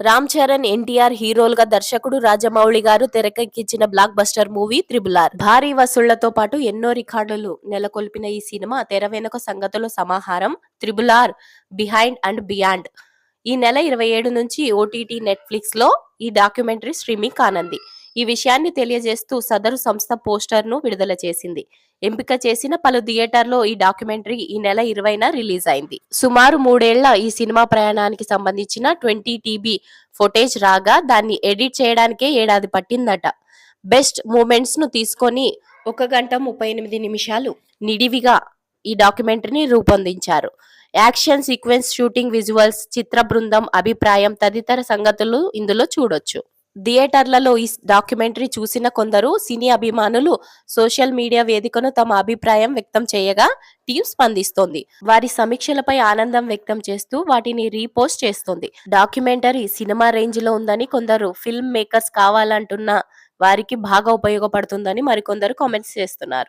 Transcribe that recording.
రామ్ చరణ్ ఎన్టీఆర్ హీరోలుగా దర్శకుడు రాజమౌళి గారు తెరకెక్కించిన blockbuster movie triple R భారీ వసూళ్ళతో పాటు ఎన్నో రికార్డులు నెలకొల్పిన ఈ సినిమా తెర వెనుక సంగతుల సమాహారం triple R behind and beyond ఈ నెల ఇరవై ఏడు నుంచి ఓటీటీ నెట్ఫ్లిక్స్లో ఈ డాక్యుమెంటరీ స్ట్రీమింగ్ కానుంది. ఈ విషయాన్ని తెలియజేస్తూ సదరు సంస్థ పోస్టర్ను విడుదల చేసింది. ఎంపిక చేసిన పలు థియేటర్లో ఈ డాక్యుమెంటరీ ఈ నెల ఇరవైన రిలీజ్ అయింది. సుమారు మూడేళ్ళ ఈ సినిమా ప్రయాణానికి సంబంధించిన ట్వంటీ టీబీ ఫుటేజ్ రాగా దాన్ని ఎడిట్ చేయడానికే ఏడాది పట్టిందట. బెస్ట్ మూమెంట్స్ను తీసుకొని ఒక గంట ముప్పై ఎనిమిది నిమిషాలు నిడివిగా ఈ డాక్యుమెంటరీని రూపొందించారు. యాక్షన్ సీక్వెన్స్ షూటింగ్ విజువల్స్ చిత్ర బృందం అభిప్రాయం తదితర సంగతులు ఇందులో చూడొచ్చు. థియేటర్లలో ఈ డాక్యుమెంటరీ చూసిన కొందరు సినీ అభిమానులు సోషల్ మీడియా వేదికను తమ అభిప్రాయం వ్యక్తం చేయగా టీం స్పందిస్తోంది. వారి సమీక్షలపై ఆనందం వ్యక్తం చేస్తూ వాటిని రీపోస్ట్ చేస్తోంది. డాక్యుమెంటరీ సినిమా రేంజ్లో ఉందని కొందరు ఫిల్మ్ మేకర్స్ కావాలంటున్న వారికి బాగా ఉపయోగపడుతుందని మరికొందరు కామెంట్స్ చేస్తున్నారు.